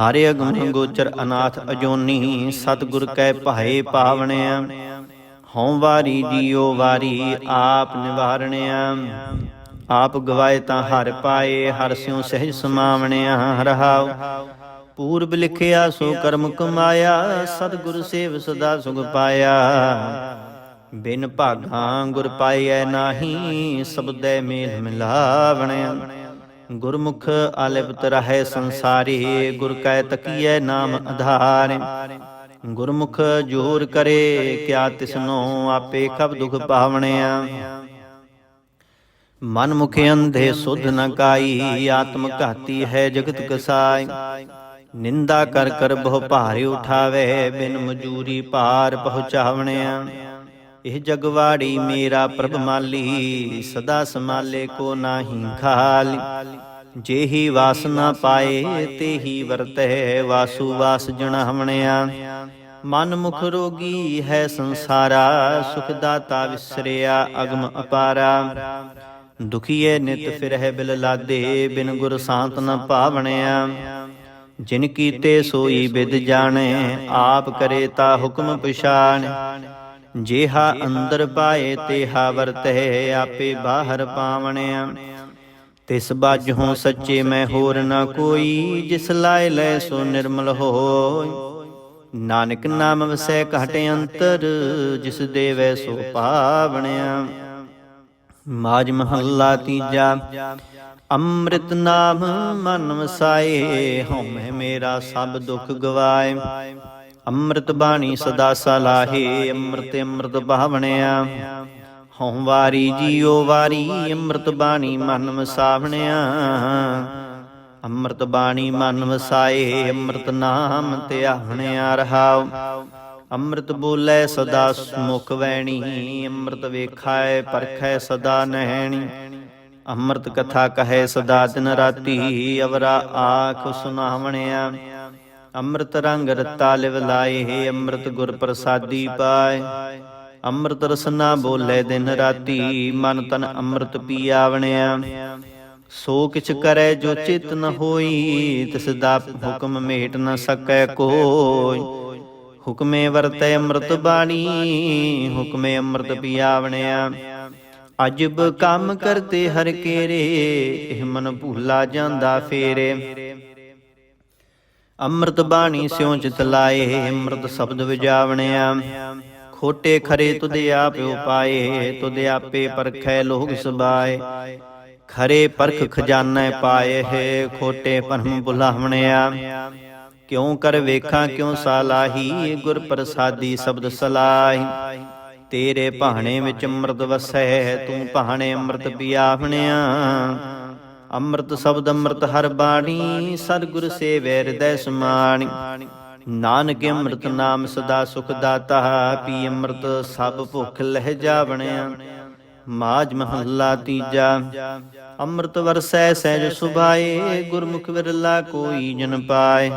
ਹਰਿ ਅਗਮ ਗੋਚਰ ਅਨਾਥ ਅਜੋਨੀ, ਸਤਿਗੁਰ ਕੈ ਭਾਏ ਪਾਵਣਿਆ। ਹਉ ਵਾਰੀ ਜੀਓ ਵਾਰੀ ਆਪ ਨਿਵਾਰਣਿਆ। ਆਪ ਗਵਾਏ ਤਾਂ ਹਰ ਪਾਏ, ਹਰ ਸਿਉ ਸਹਿਜ ਸਮਾਵਣਿਆ। ਰਹਾਉ, ਪੂਰਬ ਲਿਖਿਆ ਸੋ ਕਰਮ ਕਮਾਇਆ, ਸਤਿਗੁਰ ਸੇਵ ਸਦਾ ਸੁਖ ਪਾਇਆ। ਬਿਨ ਭਾਗਾਂ ਗੁਰ ਪਾਈਐ ਨਾਹੀ, ਸਬਦੈ ਮੇਲ ਮਿਲਾਵਣਿਆ। ਗੁਰਮੁਖ ਆਲਿਪਤ ਰਹੈ ਸੰਸਾਰੀ, ਗੁਰ ਕੈ ਤਕੀਐ ਨਾਮ ਆਧਾਰ। ਗੁਰਮੁਖ ਜੋਰ ਕਰੇ, ਕਿਆ ਤਿਸਨੋ ਆਪੇ ਕਬ ਦੁਖ ਪਾਵਣਿਆ। ਮਨ ਮੁਖ ਅੰਧੇ ਸੁਧ ਨ ਕਾਈ, ਆਤਮ ਘਾਤੀ ਹੈ ਜਗਤ ਕਸਾਈ। ਨਿੰਦਾ ਕਰ ਕਰ ਬਹੁ ਭਾਰੇ ਉਠਾਵੇ, ਬਿਨ ਮਜੂਰੀ ਭਾਰ ਪਹੁੰਚਾਵਣਿਆ। ਇਹ ਜਗਵਾੜੀ ਮੇਰਾ ਪ੍ਰਭ ਮਾਲੀ, ਸਦਾ ਸਮਾਲੇ ਕੋ ਨਾਹੀ ਖਾਲੀ। ਜੇਹੀ ਵਾਸਨਾ ਪਾਏ ਤੇਹੀ ਵਰਤੈ ਵਾਸੂ ਵਾਸ ਜਣਾਵਣਿਆ। ਮਨ ਮੁਖ ਰੋਗੀ ਹੈ ਸੰਸਾਰਾ, ਸੁਖ ਦਾਤਾ ਵਿਸਰਿਆ ਅਗਮ ਅਪਾਰਾ। ਦੁਖੀਏ ਨਿਤ ਫਿਰਹਿ ਬਿਲ ਲਾਦੇ, ਬਿਨ ਗੁਰ ਸਾਂਤ ਨ ਭਾਵਣਿਆ ਜਿਨ ਕੀਤੇ ਸੋਈ ਬਿਦ ਜਾਣੇ, ਆਪ ਕਰੇ ਤਾ ਹੁਕਮ ਪਛਾਣ। ਜਿਹਾ ਅੰਦਰ ਪਾਏ ਤੇਹਾ ਵਰਤੈ ਆਪੇ ਬਾਹਰ ਪਾਵਣਿਆ। ਤਿਸ ਬਾਝੋਂ ਸੱਚੇ ਮੈਂ ਹੋਰ ਨਾ ਕੋਈ, ਜਿਸ ਲਾਇ ਲੈ ਸੋ ਨਿਰਮਲ ਹੋਇ। ਨਾਨਕ ਨਾਮ ਵਸੈ ਘਟ ਅੰਤਰ, ਜਿਸ ਦੇਵੈ ਸੋ ਪਾਵਣਿਆ। ਮਾਜ ਮਹੱਲਾ ਤੀਜਾ, ਅੰਮ੍ਰਿਤ ਨਾਮ ਮਨ ਵਸਾਏ, ਹਉਮੈ ਮੇਰਾ ਸਭ ਦੁੱਖ ਗਵਾਏ। ਅੰਮ੍ਰਿਤ ਬਾਣੀ ਸਦਾ ਸਲਾਹੇ, ਅੰਮ੍ਰਿਤ ਅੰਮ੍ਰਿਤ ਭਾਵਣਿਆ ਹਉ ਵਾਰੀ ਜੀਓ ਵਾਰੀ, ਅੰਮ੍ਰਿਤ ਬਾਣੀ ਮਨ ਵਸਾਵਣਿਆ ਅੰਮ੍ਰਿਤ ਬਾਣੀ ਮਨ ਵਸਾਏ ਅੰਮ੍ਰਿਤ ਨਾਮ ਧਿਆਵਣਿਆ ਰਹਾਉ। ਅੰਮ੍ਰਿਤ ਬੋਲੇ ਸਦਾ ਮੁਖ ਵੈਣੀ, ਅੰਮ੍ਰਿਤ ਵੇਖਾਏ ਪਰਖੈ ਸਦਾ ਨਹਿਣੀ। ਅੰਮ੍ਰਿਤ ਕਥਾ ਕਹੈ ਸਦਾ ਦਿਨ ਰਾਤੀ, ਅਵਰਾ ਆਖ ਸੁਨਾਵਣਿਆ। ਅੰਮ੍ਰਿਤ ਰੰਗ ਰਤਾ ਲਿਵ ਲਾਏ ਅੰਮ੍ਰਿਤ ਗੁਰ ਪ੍ਰਸਾਦੀ ਪਾਏ। ਅੰਮ੍ਰਿਤ ਰਸਨਾ ਬੋਲੇ ਦਿਨ ਰਾਤੀ, ਮਨ ਤਨ ਅੰਮ੍ਰਿਤ ਪੀਆਵਣਿਆ। ਸੋ ਕਿਛ ਕਰੈ ਜੋ ਚਿਤ ਨ ਹੋਈ, ਤਿਸ ਦਾ ਹੁਕਮ ਮੇਟ ਨ ਸਕੈ ਕੋਈ। ਹੁਕਮੇ ਵਰਤੈ ਅੰਮ੍ਰਿਤ ਬਾਣੀ, ਹੁਕਮੇ ਅੰਮ੍ਰਿਤ ਪੀਆਵਣਿਆ। ਅਜਬ ਕੰਮ ਕਰਤੇ ਹਰ ਕੇਰੇ, ਇਹ ਮਨ ਭੂਲਾ ਜਾਂਦਾ ਫੇਰੇ। ਅੰਮ੍ਰਿਤ ਬਾਣੀ ਸਿਉ ਚਿਤ ਲਾਏ, ਅੰਮ੍ਰਿਤ ਸ਼ਬਦ ਵਿਜਾਵਣਿਆ। ਖੋਟੇ ਖਰੇ ਤੁਧ ਆਪ ਉਪਾਏ, ਤੁਧ ਆਪੇ ਪਰਖੈ ਲੋਗ ਸਬਾਏ ਖਰੇ ਪਰਖ ਖਜ਼ਾਨਾ ਪਾਏ ਹੈ ਖੋਟੇ ਪਰਮ ਬੁਲਾਵਣਿਆ। ਕਿਉ ਕਰ ਵੇਖਾਂ, ਕਿਉ ਸਾਲਾਹੀ, ਗੁਰ ਪ੍ਰਸਾਦੀ ਸ਼ਬਦ ਸਲਾਹੀ। ਤੇਰੇ ਭਾਣੇ ਵਿੱਚ ਅੰਮ੍ਰਿਤ ਵਸੈ ਤੂੰ ਭਾਣੇ ਅੰਮ੍ਰਿਤ ਪੀਆਵਣਿਆ। ਅੰਮ੍ਰਿਤ ਸ਼ਬਦ ਅੰਮ੍ਰਿਤ ਹਰ ਬਾਣੀ, ਸਤਿਗੁਰ ਸੇਵੈ ਹਿਰਦੈ ਸਮਾਣੀ। ਨਾਨਕ ਅੰਮ੍ਰਿਤ ਨਾਮ ਸਦਾ ਸੁਖ ਦਾਤਾ, ਪੀ ਅੰਮ੍ਰਿਤ ਸਭ ਭੁੱਖ ਲਹਿ ਜਾਵਣਿਆ। ਮਾਜ ਮਹੱਲਾ ਤੀਜਾ, ਅੰਮ੍ਰਿਤ ਵਰਸੈ ਸਹਿਜ ਸੁਭਾਏ, ਗੁਰਮੁਖ ਵਿਰਲਾ ਕੋਈ ਜਨ ਪਾਏ।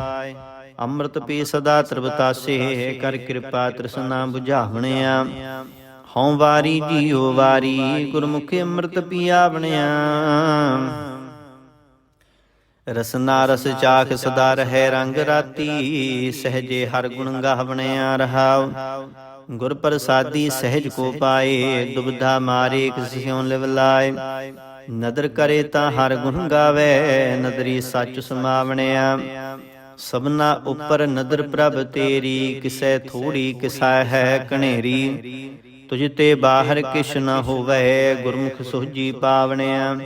ਅੰਮ੍ਰਿਤ ਪੀ ਸਦਾ ਤ੍ਰਿਵਤਾਸੇ ਕਰ ਕਿਰਪਾ ਤ੍ਰਿਸ਼ਨਾ 부ਝਾਵਣਿਆ ਹਉ ਵਾਰੀ ਜੀਓ ਵਾਰੀ, ਗੁਰਮੁਖ ਅੰਮ੍ਰਿਤ ਪੀਆਵਣਿਆ। ਰਸਨਾ ਰਸ ਚਾਖ ਸਦਾ ਰਹੇ ਰੰਗ ਰਾਤੀ, ਸਹਜੇ ਹਰ ਗੁਣ ਗਾਵਣਿਆ ਰਹਾਉ। ਗੁਰ ਪ੍ਰਸਾਦੀ ਸਹਿਜ ਕੋ ਪਾਏ, ਦੁਬਧਾ ਮਾਰੇ ਕਿਸ ਲਿਵ ਲਾਏ। ਨਦਰ ਕਰੇ ਤਾਂ ਹਰ ਗੁਣ ਗਾਵੇ, ਨਦਰੀ ਸੱਚ ਸਮਾਵਣਿਆ। ਸਭਨਾ ਉਪਰ ਨਦਰ ਪ੍ਰਭ ਤੇਰੀ, ਕਿਸੈ ਥੋੜੀ ਕਿਸੈ ਹੈ ਕਨੇਰੀ। ਤੁਝ ਤੇ ਬਾਹਰ ਕਿਛ ਨ ਹੋਵੇ, ਗੁਰਮੁਖ ਸੋਜੀ ਪਾਵਣਿਆ।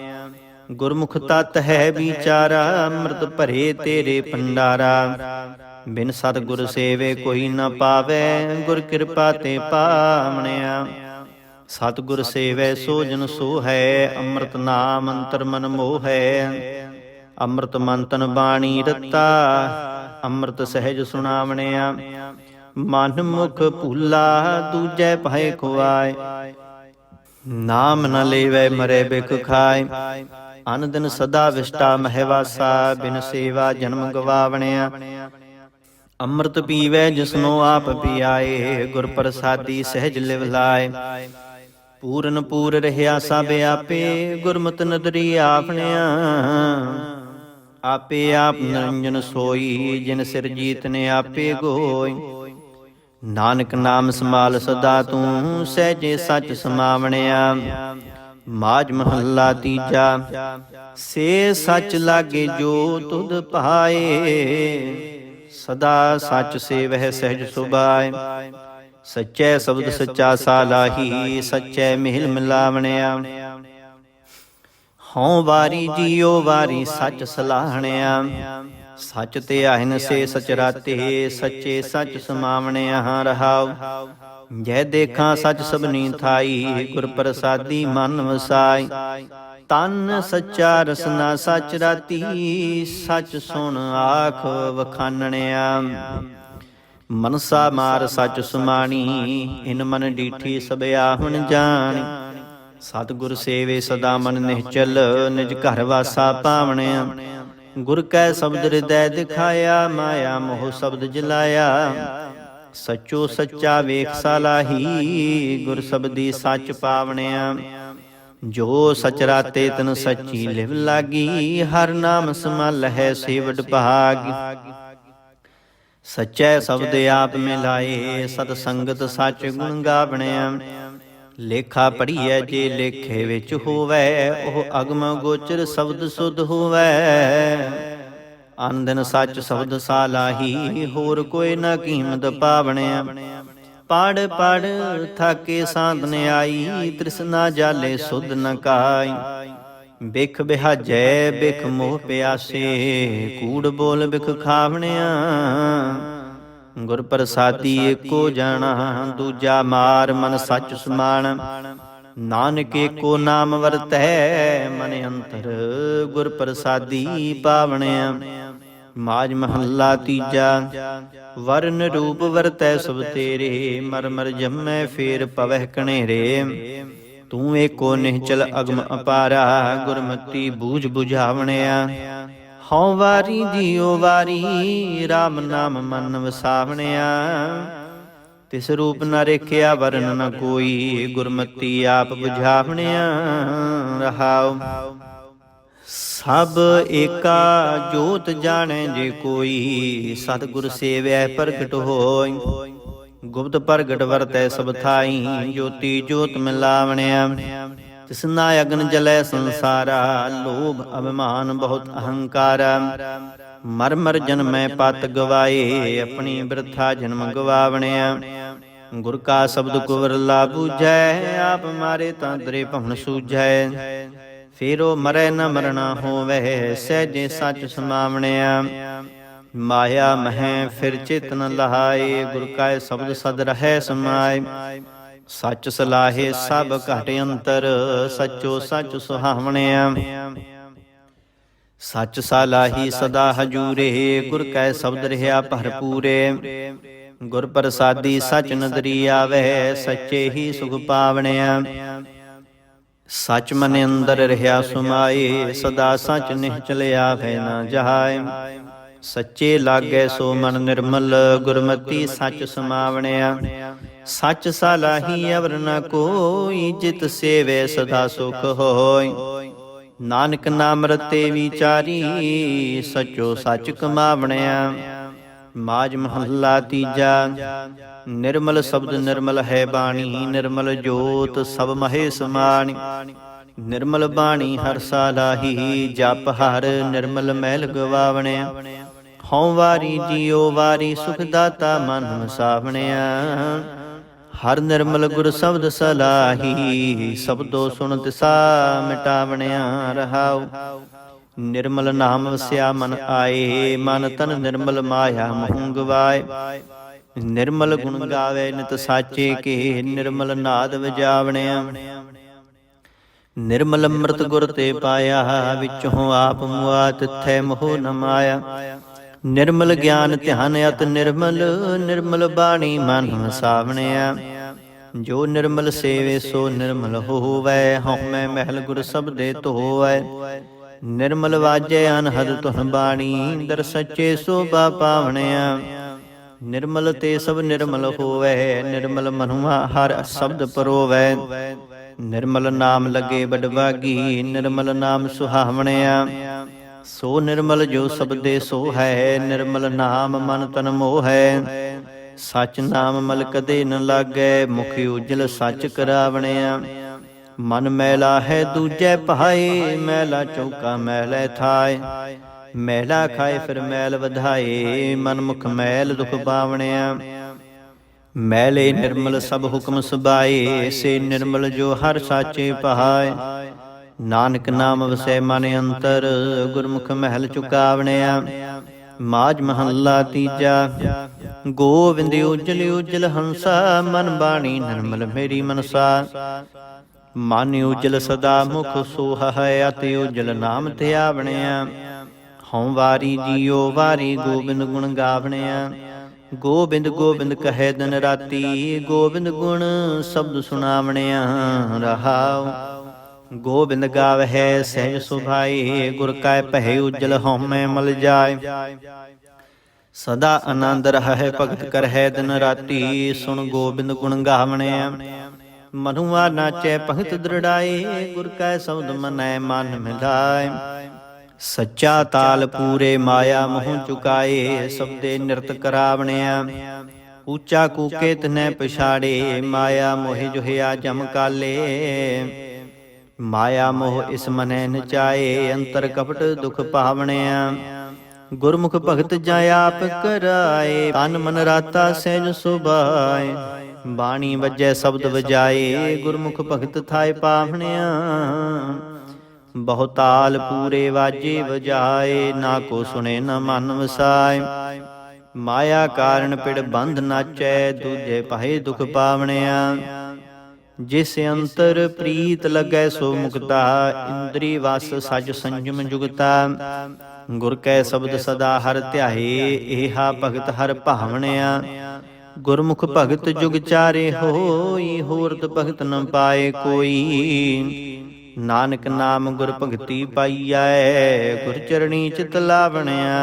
ਗੁਰਮੁਖ ਤਤ ਹੈ ਵਿਚਾਰਾ, ਅੰਮ੍ਰਿਤ ਭਰੇ ਤੇਰੇ ਭੰਡਾਰਾ। ਬਿਨ ਸਤ ਗੁਰ ਸੇਵੇ ਕੋਈ ਨ ਪਾਵੇ, ਗੁਰ ਕਿਰਪਾ ਤੇ ਪਾਵਣਿਆ। ਸਤ ਸੇਵੈ ਸੋ ਜਨ ਸੋ ਹੈ, ਅੰਮ੍ਰਿਤ ਨਾਮ ਅੰਤਰ ਮਨ ਮੋਹ। ਹੈ ਅੰਮ੍ਰਿਤ ਮੰਤਨ ਬਾਣੀ ਰਤਾ, ਅੰਮ੍ਰਿਤ ਸਹਿਜ ਸੁਣਾਵਣਿਆ। ਮਨ ਮੁਖ ਭੂਲਾ, ਦੂਜੈ ਭੈ ਖੁਆਏ। ਨਾਮ ਨ ਲੇਵੈ ਮਰੇ ਬਿਖ ਖਾਏ। ਅਨ ਸਦਾ ਵਿਸ਼ਟਾ ਮਹਿਵਾਸਾ ਬਿਨ ਸੇਵਾ ਜਨਮ ਗਵਾਵਣਿਆ। ਅੰਮ੍ਰਿਤ ਪੀਵੈ ਜਿਸਨੋ ਆਪ ਪੀਆਏ, ਗੁਰ ਪ੍ਰਸਾਦੀ ਸਹਿਜ ਲਿਵ ਲਾਏ। ਪੂਰਨ ਪੂਰ ਰਹਿਆ ਸਭ ਆਪੇ, ਗੁਰਮਤਿ ਨਦਰੀ ਆਪਣਿਆ ਆਪੇ ਆਪ ਨਿਰੰਜਨ ਸੋਈ, ਜਿਨ ਸਿਰ ਜੀਤ ਨੇ ਆਪੇ ਗੋਈ। ਨਾਨਕ ਨਾਮ ਸਮਾਲ ਸਦਾ ਤੂੰ, ਸਹਿਜੇ ਸੱਚ ਸਮਾਵਣਿਆ। ਮਾਜ ਮਹੱਲਾ ਤੀਜਾ। ਸੇ ਸੱਚ ਲਾਗੇ ਜੋ ਤੁਧ ਪਾਏ, ਸਦਾ ਸੱਚ ਸੇਵਹਿ ਸਹਿਜ ਸੁਭਾਏ। ਸੱਚੇ ਸ਼ਬਦ ਸੱਚਾ ਸਾਲਾਹੀ, ਸੱਚੇ ਮਿਹਲ ਮਿਲਾਵਣਿਆ। ਹਉ ਵਾਰੀ ਜੀਓ ਵਾਰੀ ਸੱਚ ਸਲਾਹਣਿਆ। ਸੱਚ ਤੇ ਆਹਿਨ ਸੇ ਸਚ ਰਾਤੇ, ਸੱਚੇ ਸੱਚ ਸਮਾਵਣਿਆ ਰਹਾਉ। ਜੈ ਦੇਖਾਂ ਸਚ ਸਭਨੀ ਥਾਈ ਗੁਰ ਪ੍ਰਸਾਦੀ ਮਨ ਵਸਾਈ। ਤਨ ਸੱਚਾ ਰਸਨਾ ਸਚ ਰਾਤੀ, ਸਚ ਸੁਣ ਆਖ ਵਖਾਨਣਿਆ। ਮਨਸਾ ਮਾਰ ਸਚ ਸੁਮਾਣੀ, ਇਨ ਮਨ ਡੀਠੀ ਸਭਿਆ ਹੁਣ ਜਾਣੀ। ਸਤਿਗੁਰ ਸੇਵੇ ਸਦਾ ਮਨ ਨਿਹਚਲ ਨਿਜ ਘਰ ਵਾਸਾ ਪਾਵਣਿਆ। ਗੁਰ ਕੈ ਸ਼ਬਦ ਹਿਰਦੈ ਦਿਖਾਇਆ, ਮਾਇਆ ਮੋਹ ਸ਼ਬਦ ਜਲਾਇਆ। ਸੱਚੋ ਸੱਚਾ ਵੇਖ ਸਾਲਾਹੀ ਗੁਰ ਸਬਦੀ ਸੱਚ ਪਾਵਣਿਆ। ਜੋ ਸਚ ਰਾਤੇ ਤਨ ਸੱਚੀ ਲਿਵ ਲਾਗੀ, ਹਰ ਨਾਮ ਸਮਲ ਹੈ ਸੇਵਡ ਭਾਗ। ਸਚੈ ਸ਼ਬਦ ਆਪ ਮਿਲਾਏ, ਸਤ ਸੰਗਤ ਸੱਚ ਗੁਣ ਗਾਵਣਿਆ। ਲੇਖਾ ਪੜੀਐ ਜੇ ਲੇਖੇ ਵਿੱਚ ਹੋਵੇ, ਉਹ ਅਗਮ ਗੋਚਰ ਸ਼ਬਦ ਸੁਧ ਹੋਵੇ। ਅੰਦਨ ਸੱਚ ਸ਼ਬਦ ਸਾਲਾਹੀ ਹੋਰ ਕੋਈ ਨਾ ਕੀਮਤ ਪਾਵਣਿਆ। ਪੜ ਪੜ, ਥਾਕੇ ਸਾਧਨ ਆਈ, ਤ੍ਰਿਸ਼ਨਾ ਜਾਲੇ ਸੁਧ ਨ ਕਾਈ। ਬਿਖ ਬਿਹਾਜੈ ਬਿਖ ਮੋਹ ਪਿਆਸੇ, ਕੂੜ ਬੋਲ ਬਿਖ ਖਾਵਣਿਆ। ਗੁਰ ਪ੍ਰਸਾਦੀ ਏਕੋ ਜਾਣਾ, ਦੂਜਾ ਮਾਰ ਮਨ ਸੱਚ ਸਮਾਨ ਨਾਨਕ ਏਕੋ ਨਾਮ ਵਰਤੈ, ਮਨ ਅੰਤਰ ਗੁਰ ਪ੍ਰਸਾਦੀ ਪਾਵਣਿਆ। ਮਾਜ ਮਹੱਲਾ ਤੀਜਾ, ਵਰਨ ਰੂਪ ਵਰਤੈ ਸਭ ਤੇਰੇ ਮਰ ਮਰ ਜੰਮੈ ਫੇਰ ਪਵਹਿ ਕਣੇਰੇ ਤੂੰ ਏਕੋ ਨਿਹਚਲ ਅਗਮ ਅਪਾਰਾ, ਗੁਰਮਤੀ ਬੂਝ 부ਝਾਵਣਿਆ ਹਉ ਵਾਰੀ ਜੀਉ ਵਾਰੀ RAM ਨਾਮ ਮਨ ਵਸਾਵਣਿਆ ਤਿਸ ਰੂਪ ਨ ਰੇਖਿਆ ਵਰਨ ਨ ਕੋਈ, ਗੁਰਮਤੀ ਆਪ 부ਝਾਵਣਿਆ ਰਹਾਉ ਸਭ ਏਕਾ ਜੋਤ ਜਾਣੈ ਜੇ ਕੋਈ, ਸਤਿਗੁਰ ਸੇਵੈ ਪ੍ਰਗਟ ਹੋਇ। ਗੁਪਤ ਪ੍ਰਗਟ ਵਰਤੈ ਸਭ ਥਾਈ, ਜੋਤੀ ਜੋਤ ਮਿਲਾਵਣਿਆ ਤਿਸਨਾ ਅਗਨ ਜਲੈ ਸੰਸਾਰਾ, ਲੋਭ ਅਭਿਮਾਨ ਬਹੁਤ ਅਹੰਕਾਰ। ਮਰ ਮਰ ਜਨਮੈ ਪਤ ਗਵਾਏ, ਆਪਣੀ ਬਿਰਥਾ ਜਨਮ ਗਵਾਵਣਿਆ ਗੁਰ ਕਾ ਸ਼ਬਦ ਕੁਵਰ ਲਾ ਬੂਝੈ, ਆਪ ਮਾਰੇ ਤਾਂ ਤੇਰੇ ਭਵਨ ਸੂਝੈ। ਫੇਰੋ ਮਰੈ ਨ ਮਰਣਾ ਹੋਵੇ ਸਹਿਜੇ ਸੱਚ ਸਮਾਵਣਿਆ। ਮਾਇਆ ਮਹਿ ਫਿਰ ਚੇਤਨ ਲਹਾਏ, ਗੁਰ ਕਾ ਸ਼ਬਦ ਸਦ ਰਹੈ ਸਮਾਏ। ਸੱਚ ਸਲਾਹੇ ਸਭ ਘਟ ਅੰਤਰ, ਸੱਚੋ ਸੱਚ ਸੁਹਾਵਣਿਆ। ਸੱਚ ਸਲਾਹੀ ਸਦਾ ਹਜੂਰੇ, ਗੁਰ ਕੈ ਸ਼ਬਦ ਰਹਾ ਭਰਪੂਰੇ। ਗੁਰ ਪ੍ਰਸਾਦੀ ਸਚ ਨਦਰੀ ਆਵੇ ਸੱਚੇ ਹੀ ਸੁਖ ਪਾਵਣਿਆ। ਸੱਚ ਮਨ ਅੰਦਰ ਰਹਾ ਸੁਮਾਏ ਸਦਾ ਸੱਚ ਨਿਹਚਲ ਆਵੇ ਨਾ ਜਹਾਏ ਸੱਚੇ ਲਾਗੇ ਸੋ ਮਨ ਨਿਰਮਲ ਗੁਰਮਤੀ ਸੱਚ ਸਮਾਵਣਿਆ। ਸੱਚ ਸਲਾਹੀ ਅਵਰ ਨ ਕੋਈ ਜਿਤ ਸੇਵੇ ਸਦਾ ਸੁਖ ਹੋਇ। ਨਾਨਕ ਨਾਮ ਰਤੇ ਵਿਚਾਰੀ ਸਚੋ ਸੱਚ ਕਮਾਵਣਿਆ। ਮਾਜ ਮਹੱਲਾ ਤੀਜਾ। ਨਿਰਮਲ ਸ਼ਬਦ ਨਿਰਮਲ ਹੈ ਬਾਣੀ ਨਿਰਮਲ ਜੋਤ ਸਭ ਮਹੇ ਸਮਾਣੀ। ਨਿਰਮਲ ਬਾਣੀ ਹਰ ਸਾਲਾਹੀ ਜਪ ਹਰ ਨਿਰਮਲ ਮਹਿਲ ਗਵਾਵਣਿਆ। ਹਉ ਵਾਰੀ ਜੀਉ ਵਾਰੀ ਸੁਖ ਦਾਤਾ ਮਨ ਵਸਾਵਣਿਆ। ਹਰ ਨਿਰਮਲ ਗੁਰ ਸ਼ਬਦ ਸਲਾਹੀ ਸਬਦੋ ਸੁਣ ਤਿਸਾ ਮਿਟਾਵਣਿਆ ਰਹਾਉ। ਨਿਰਮਲ ਨਾਮ ਵਸਿਆ ਮਨ ਆਏ ਮਨ ਤਨ ਨਿਰਮਲ ਮਾਇਆ ਮੋਹ ਗਵਾਏ। ਨਿਰਮਲ ਗੁਣ ਗਾਵੇ ਨਿਤ ਸਾਚੇ ਕੇ ਨਿਰਮਲ ਨਾਦ ਵਜਾਵਣਿਆ। ਨਿਰਮਲ ਅੰਮ੍ਰਿਤ ਗੁਰ ਤੇ ਪਾਇਆ ਵਿੱਚੋਂ ਆਪ ਮੁਆ ਤਿਥੈ ਮੋਹ ਨ ਮਾਇਆ। ਨਿਰਮਲ ਗਿਆਨ ਧਿਆਨ ਅਤ ਨਿਰਮਲ ਨਿਰਮਲ ਬਾਣੀ ਮਨ ਵਸਾਵਣਿਆ। ਜੋ ਨਿਰਮਲ ਸੇਵੇ ਸੋ ਨਿਰਮਲ ਹੋਵੈ। ਹਉਮੈ ਮਹਿਲ ਗੁਰ ਸਬਦੇ ਧੋਵੈ। ਨਿਰਮਲ ਵਾਜੈ ਅਨਹਦ ਤੁਨ ਬਾਣੀ ਦਰ ਸੱਚੇ ਸੋਭਾ ਪਾਵਣਿਆ। ਨਿਰਮਲ ਤੇ ਸਭ ਨਿਰਮਲ ਹੋਵੈ, ਨਿਰਮਲ ਮਨੁਆ ਹਰ ਸ਼ਬਦ ਪਰੋਵੈ। ਨਿਰਮਲ ਨਾਮ ਲਗੇ ਬਡਵਾਗੀ ਨਿਰਮਲ ਨਾਮ ਸੁਹਾਵਣਿਆ। ਸੋ ਨਿਰਮਲ ਜੋ ਸਬਦੇ ਸੋ ਹੈ, ਨਿਰਮਲ ਨਾਮ ਮਨ ਤਨ ਮੋਹ। ਹੈ ਸਚ ਨਾਮ ਮਲ ਕਦੇ ਨ ਲਾਗੈ, ਮੁਖ ਉਜਲ ਸਚ ਕਰਾਵਣਿਆ। ਮਨ ਮੈਲਾ ਹੈ ਦੂਜੈ ਭਾਏ, ਮੈਲਾ ਚੌਕਾ ਮੈਲੇ ਥਾਏ। ਮਹਿਲਾ ਖਾਏ ਫਿਰ ਮੈਲ ਵਧਾਏ ਮਨ ਮੁਖ ਮੈਲ ਦੁਖ ਪਾਵਣਿਆ ਮੈਲੇ ਨਿਰਮਲ ਸਭ ਹੁਕਮ ਸੁਭਾਏ, ਸੇ ਨਿਰਮਲ ਜੋ ਹਰ ਸਾਚੇ ਪਹਾਏ। ਨਾਨਕ ਨਾਮ ਵਸੈ ਮਨ ਅੰਤਰ, ਗੁਰਮੁਖ ਮਹਿਲ ਚੁਕਾਵਣਿਆ। ਮਾਜ ਮਹੱਲਾ ਤੀਜਾ, ਗੋਵਿੰਦ ਉਜਲ ਉਜਲ ਹੰਸਾ, ਮਨ ਬਾਣੀ ਨਿਰਮਲ ਮੇਰੀ ਮਨਸਾ। ਮਨ ਉਜਲ ਸਦਾ ਮੁਖ ਸੋਹ ਹੈ, ਅਤਿ ਉਜਲ ਨਾਮ ਤੇ ਆਵਣਿਆ ਹਉ ਵਾਰੀ ਜੀਓ, ਵਾਰੀ ਗੋਬਿੰਦ ਗੁਣ ਗਾਵਣਿਆ। ਗੋਬਿੰਦ ਗੋਬਿੰਦ ਕਹੈ ਦਿਨ ਰਾਤੀ, ਗੋਬਿੰਦ ਗੁਣ ਸ਼ਬਦ ਸੁਣਾਵਣਿਆ। ਰਹਾਉ, ਗੋਬਿੰਦ ਗਾਵਹਿ ਸਹਿਜ ਸੁਭਾਈ ਗੁਰ ਕੈ ਪਹਿ ਉਜਲ ਹਉਮੈ ਮਲ ਜਾਏ। ਸਦਾ ਆਨੰਦ ਰਹੈ, ਭਗਤ ਕਰਹਿ ਦਿਨ ਰਾਤੀ, ਸੁਣ ਗੋਬਿੰਦ ਗੁਣ ਗਾਵਣਿਆ। ਮਨੁਆ ਨਾਚੈ, ਭਗਤ ਦ੍ਰਿੜਾਏ, ਗੁਰ ਕੈ ਸ਼ਬਦ ਮਨੈ ਮਨ ਮਿਲਾਏ। ਸੱਚਾ ਤਾਲ ਪੂਰੇ ਮਾਇਆ ਮੋਹ ਚੁਕਾਏ ਸਬਦੇ ਨਿਰਤ ਕਰਾਵਣਿਆ। ਉੱਚਾ ਕੂਕੇ ਤਨੈ ਪਛਾੜੇ, ਮਾਇਆ ਮੋਹਿ ਜੁਹਿਆ ਜਮ ਕਾਲੇ। ਮਾਇਆ ਮੋਹ ਇਸ ਮਨੈ ਨਚਾਏ, ਅੰਤਰ ਕਪਟ ਦੁਖ ਪਾਵਣਿਆ। ਗੁਰਮੁਖ ਭਗਤ ਜਾਂ ਆਪ ਕਰਾਏ, ਤਨ ਮਨ ਰਾਤਾ ਸਹਿਜ ਸੁਭਾਏ। ਬਾਣੀ ਵਜੈ ਸ਼ਬਦ ਵਜਾਏ, ਗੁਰਮੁਖ ਭਗਤ ਥਾਏ ਪਾਵਣਿਆ। ਬਹੁਤਾਲ ਪੂਰੇ ਵਾਜੇ ਵਜਾਏ, ਨਾ ਕੋ ਸੁਣੇ, ਨ ਮਨ ਵਸਾਏ। ਮਾਇਆ ਕਾਰਨ ਪਿੜ ਬੰਧ ਨਾਚੈ, ਦੂਜੇ ਪਾਹੇ ਦੁਖ ਪਾਵਣਿਆ। ਜਿਸ ਅੰਤਰ ਪ੍ਰੀਤ ਲੱਗੈ, ਸੋ ਮੁਕਤਾ, ਇੰਦਰੀ ਵਸ ਸਜ ਸੰਜਮ ਜੁਗਤਾ। ਗੁਰ ਕੈ ਸ਼ਬਦ ਸਦਾ ਹਰ ਧਿਆਏ, ਏਹਾ ਭਗਤ ਹਰ ਭਾਵਣਿਆ। ਗੁਰਮੁਖ ਭਗਤ ਜੁਗ ਚਾਰੇ ਹੋਈ ਹੋਰਤ ਭਗਤ ਨ ਪਾਏ ਕੋਈ। ਨਾਨਕ ਨਾਮ ਗੁਰ ਭਗਤੀ ਪਾਈਐ ਗੁਰ ਚਰਣੀ ਚਿਤ ਲਾਵਣਿਆ